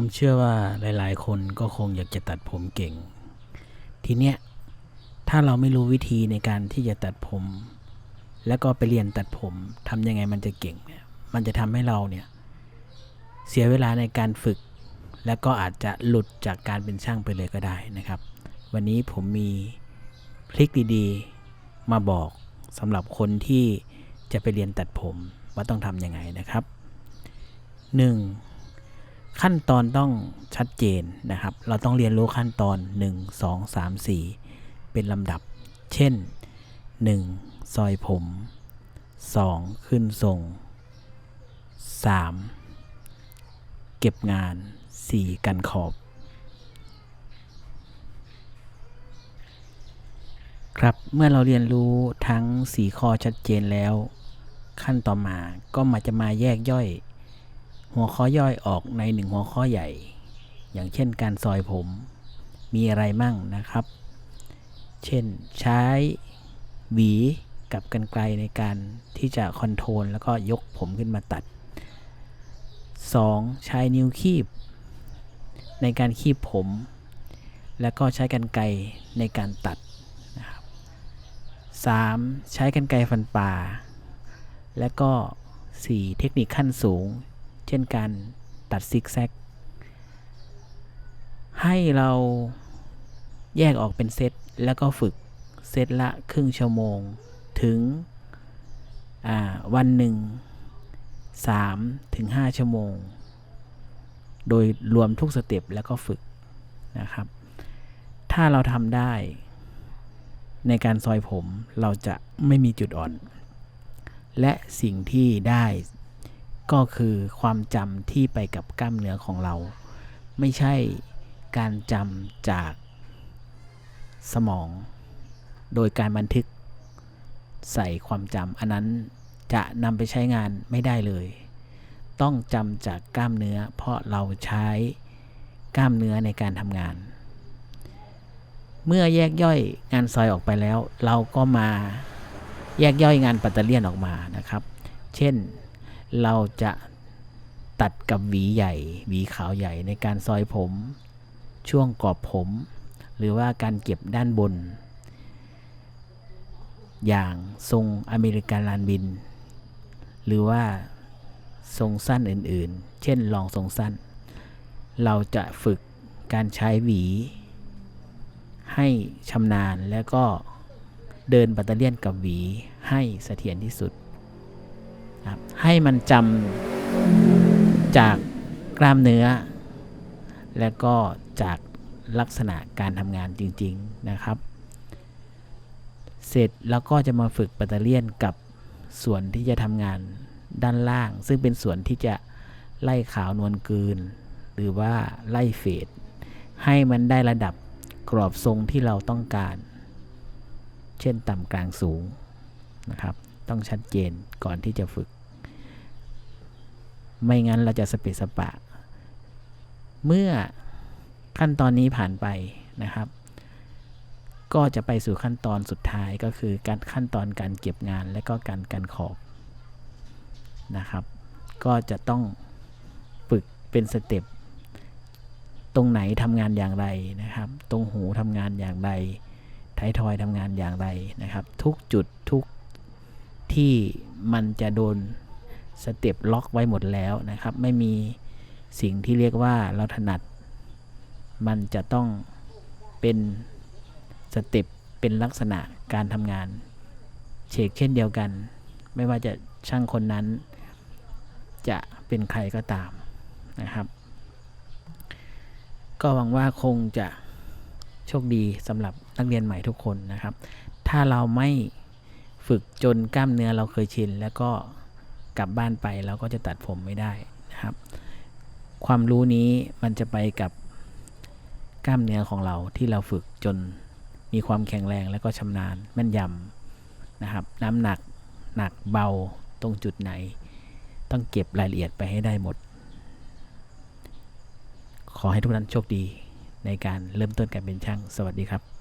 ผมเชื่อว่าหลาย ๆ คนก็คงอยากจะตัดผมเก่ง ทีเนี้ยถ้าเราไม่รู้วิธีในการที่จะตัดผม แล้วก็ไปเรียนตัดผมทำยังไงมันจะเก่งเนี่ยมันจะทำให้เราเนี่ยเสียเวลาในการฝึก แล้วก็อาจจะหลุดจากการเป็นช่างไปเลยก็ได้นะครับ วันนี้ผมมีคลิกดีๆ มาบอกสำหรับคนที่จะไปเรียนตัดผมว่าต้องทำยังไงนะครับ 1. ขั้นตอนต้องชัดเจนนะครับ เราต้องเรียนรู้ขั้นตอน 1 2 3 4 เป็นลำดับ เช่น 1. ซอยผม 2. ขึ้นทรง 3. เก็บงาน 4. กันขอบ ครับ เมื่อเราเรียนรู้ทั้ง 4 ข้อชัดเจนแล้ว ขั้นต่อมาก็มาจะมาแยกย่อย หัวข้อย่อยออกในหนึ่งหัวข้อใหญ่ อย่างเช่นการซอยผม มีอะไรมั่งนะครับ เช่นใช้หวีกับกันไกลในการที่จะคอนโทรลแล้วก็ยกผมขึ้นมาตัด 2. ใช้นิ้วคีบ ในการคีบผม แล้วก็ใช้กันไกลในการตัดนะครับ 3. ใช้กันไกลฟันปลาและก็ 4. เทคนิคขั้นสูง เช่นการตัดซิกแซก ให้เราแยกออกเป็นเซตแล้วก็ฝึกเซตละครึ่งชั่วโมง ถึงวันหนึ่ง3ถึง5ชั่วโมง โดยรวมทุกสเต็ปแล้วก็ฝึกนะครับ ถ้าเราทำได้ในการซอยผมเราจะไม่มีจุดอ่อน และสิ่งที่ได้ ก็คือความจำที่ไปกับกล้ามเนื้อของเรา ไม่ใช่การจำจากสมอง โดยการบันทึกใส่ความจำอันนั้นจะนำไปใช้งานไม่ได้เลย ต้องจำจากกล้ามเนื้อ เพราะเราใช้กล้ามเนื้อในการทำงาน เมื่อแยกย่อยงานซอยออกไปแล้ว เราก็มาแยกย่อยงานปัตเตอร์เลียนออกมานะครับ เช่น เราจะตัดกับหวีใหญ่ หวีขาวใหญ่ในการซอยผม ช่วงกรอบผม หรือว่าการเก็บด้านบน อย่างทรงอเมริกันลานบิน หรือว่าทรงสั้นอื่นๆ เช่นลองทรงสั้น เราจะฝึกการใช้หวี ให้ชำนาญแล้วก็เดินปัตเตอร์เลียนกับหวีให้เสถียรที่สุด ครับให้มันจำจากกล้ามเนื้อ และก็จากลักษณะการทำงานจริง ๆนะครับ เสร็จแล้วก็จะมาฝึกปัตเตอร์เลียนกับส่วนที่จะทำงานด้านล่าง ซึ่งเป็นส่วนที่จะไล่ขาวนวลกืน หรือว่าไล่เฟดให้มันได้ระดับกรอบทรงที่เราต้องการ เช่นต่ำกลางสูงนะครับ ต้องชัดเจนก่อนที่จะฝึก ไม่งั้นเราจะสเปสปะ เมื่อขั้นตอนนี้ผ่านไปนะครับ ก็จะไปสู่ขั้นตอนสุดท้ายก็คือการขั้นตอนการเก็บงานและก็การการขอบนะครับ ก็จะต้องฝึกเป็นสเต็ปตรงไหนทำงานอย่างไรนะครับ ตรงหูทำงานอย่างไรท้ายทอยทำงานอย่างไรนะครับ ทุกจุดทุกที่มันจะโดน สเต็ปล็อกไว้หมดแล้วนะครับ ไม่มีสิ่งที่เรียกว่าเราถนัด มันจะต้องเป็นสเต็ปเป็นลักษณะการทำงานเชกเช่นเดียวกัน ไม่ว่าจะช่างคนนั้น จะเป็นใครก็ตามนะครับ ก็หวังว่าคงจะโชคดีสำหรับนักเรียนใหม่ทุกคนนะครับ ถ้าเราไม่ฝึกจนกล้ามเนื้อเราเคยชินแล้วก็ กลับบ้านไปเราก็จะตัดผมไม่ได้นะครับ ความรู้นี้มันจะไปกับกล้ามเนื้อของเราที่เราฝึกจนมีความแข็งแรงและก็ชำนาญแม่นยำนะครับ น้ำหนักหนักเบาตรงจุดไหน ต้องเก็บรายละเอียดไปให้ได้หมด ขอให้ทุกท่านโชคดีในการเริ่มต้นการเป็นช่าง สวัสดีครับ